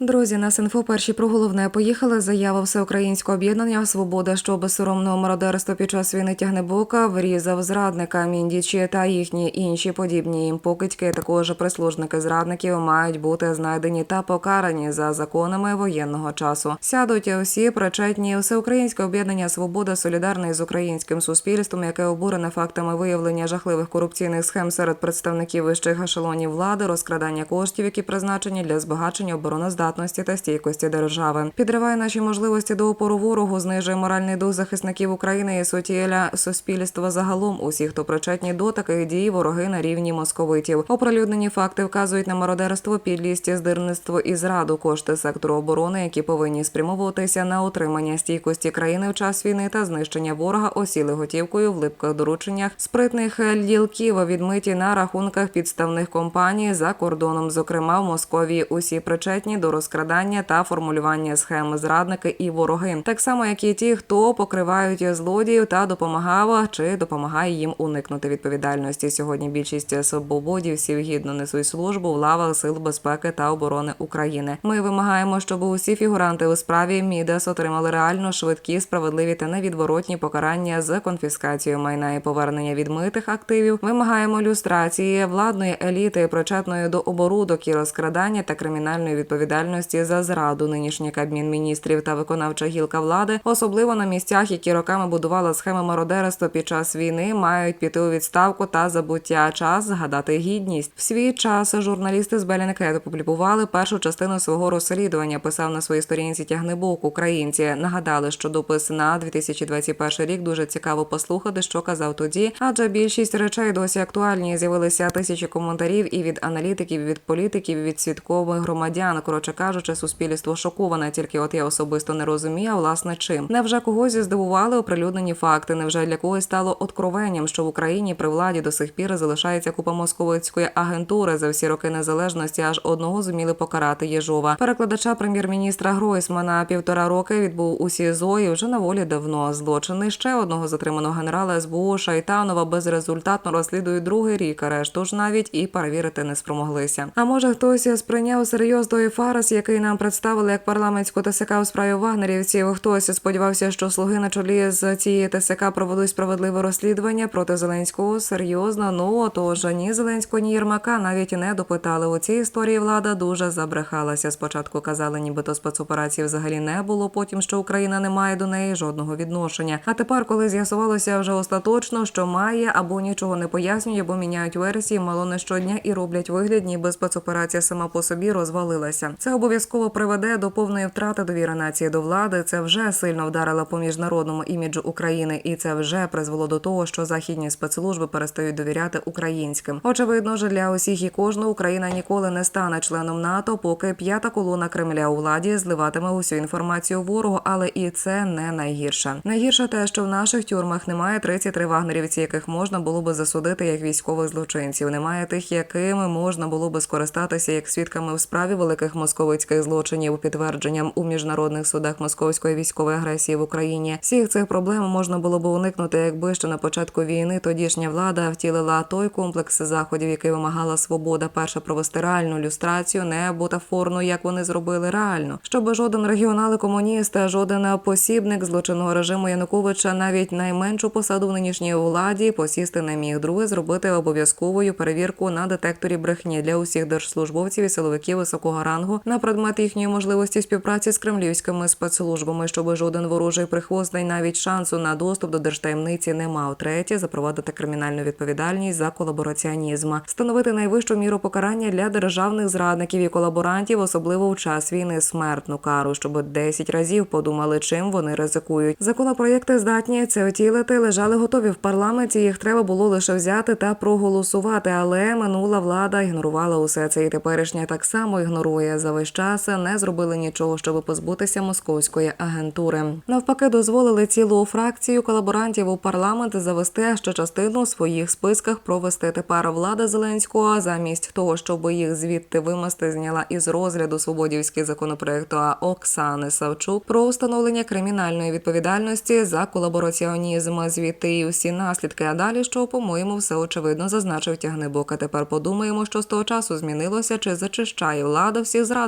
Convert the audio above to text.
Друзі, на Синфо перші про головне поїхали. Заява всеукраїнського об'єднання Свобода, що безсоромного мародерства під час війни тягнебока врізав зрадника міндічі та їхні інші подібні їм покидьки. Також прислужники зрадників мають бути знайдені та покарані за законами воєнного часу. Сядуть всі причетні всеукраїнське об'єднання Свобода солідарне з українським суспільством, яке обурене фактами виявлення жахливих корупційних схем серед представників вищих ешелонів влади, розкрадання коштів, які призначені для збагачення обороноздатності та стійкості держави, підриває наші можливості до опору ворогу, знижує моральний дух захисників України і сотіля суспільства загалом. Усі, хто причетні до таких дій, вороги на рівні московитів. Оприлюднені факти вказують на мародерство, підлість, здирництво і зраду кошти сектору оборони, які повинні спрямовуватися на утримання стійкості країни в час війни та знищення ворога, осіли готівкою в липких дорученнях спритних ділків, відмиті на рахунках підставних компаній за кордоном, зокрема в Московії. Усі причетні до розкрадання та формулювання схем зрадники і вороги, так само як і ті, хто покривають злодіїв та допомагав чи допомагає їм уникнути відповідальності. Сьогодні більшість свободівців гідно несуть службу в лавах сил безпеки та оборони України. Ми вимагаємо, щоб усі фігуранти у справі Мідас отримали реально швидкі, справедливі та невідворотні покарання з конфіскацією майна і повернення відмитих активів. Вимагаємо люстрації владної еліти, причетної до оборудок і розкрадання та кримінальної відповідальності за зраду нинішніх кабмінміністрів та виконавча гілка влади, особливо на місцях, які роками будували схеми мародерства під час війни, мають піти у відставку та забуття. Час згадати гідність. В свій час журналісти з Белінкет опублікували першу частину свого розслідування. Писав на своїй сторінці тягнебок українці. Нагадали, що допис на 2021 рік дуже цікаво послухати, що казав тоді, адже більшість речей досі актуальні. З'явилися тисячі коментарів і від аналітиків, і від політиків, і від свідкових громадян. Коротше кажучи, суспільство шоковане. Тільки от я особисто не розумію, власне чим. Невже когось здивували оприлюднені факти? Невже для когось стало откровенням, що в Україні при владі до сих пір залишається купа московицької агентури за всі роки незалежності? Аж одного зуміли покарати Єжова. Перекладача прем'єр-міністра Гройсмана півтора роки відбув у СІЗО і вже на волі давно. Злочини ще одного затриманого генерала СБУ Шайтанова безрезультатно розслідують другий рік. Решту ж навіть і перевірити не спромоглися. А може хтось сприйняв серйоз той фарс, який нам представили як парламентську ТСК у справі вагнерівців. Хтось сподівався, що слуги на чолі з цієї ТСК проведуть справедливе розслідування проти Зеленського. Серйозно, ну тож ні Зеленського, ні Єрмака навіть не допитали. У цій історії влада дуже забрехалася. Спочатку казали, нібито спецоперації взагалі не було. Потім що Україна не має до неї жодного відношення. А тепер, коли з'ясувалося вже остаточно, що має або нічого не пояснює, або міняють версії, мало не щодня і роблять вигляд, ніби спецоперація сама по собі розвалилася. Це обов'язково приведе до повної втрати довіри нації до влади. Це вже сильно вдарило по міжнародному іміджу України, і це вже призвело до того, що західні спецслужби перестають довіряти українським. Очевидно, ж для усіх і кожного Україна ніколи не стане членом НАТО, поки п'ята колона Кремля у владі зливатиме усю інформацію ворогу, але і це не найгірше. Найгірше те, що в наших тюрмах немає 33 вагнерівці, яких можна було би засудити як військових злочинців. Немає тих, якими можна було би скористатися як свідками в справі великих московицьких злочинів, підтвердженням у міжнародних судах московської військової агресії в Україні. Всіх цих проблем можна було б уникнути, якби ще на початку війни тодішня влада втілила той комплекс заходів, який вимагала свобода. Перше провести реальну люстрацію, не бутафорну, як вони зробили реально, щоб жоден регіонал і комуніст, жоден посібник злочинного режиму Януковича, навіть найменшу посаду в нинішній владі посісти не міг. Друге зробити обов'язковою перевірку на детекторі брехні для усіх держслужбовців і силовиків високого рангу на предмет їхньої можливості співпраці з кремлівськими спецслужбами, щоб жоден ворожий прихвостний навіть шансу на доступ до держтаємниці не мав. Третє запровадити кримінальну відповідальність за колабораціонізм, встановити найвищу міру покарання для державних зрадників і колаборантів, особливо в час війни, смертну кару, щоб 10 разів подумали, чим вони ризикують. Законопроєкти здатні це отілити, лежали готові в парламенті. Їх треба було лише взяти та проголосувати. Але минула влада ігнорувала усе це, і теперішня так само ігнорує за весь час. Не зробили нічого, щоб позбутися московської агентури. Навпаки, дозволили цілу фракцію колаборантів у парламент завести ще частину у своїх списках провести. Тепер влада Зеленського замість того, щоб їх звідти вимести, зняла із розгляду свободівський законопроект Оксани Савчук про встановлення кримінальної відповідальності за колабораціонізм. Звідти і усі наслідки. А далі, що по-моєму, все очевидно зазначив тягнебок. А тепер подумаємо, що з того часу змінилося, чи зачищає влада всіх зрадників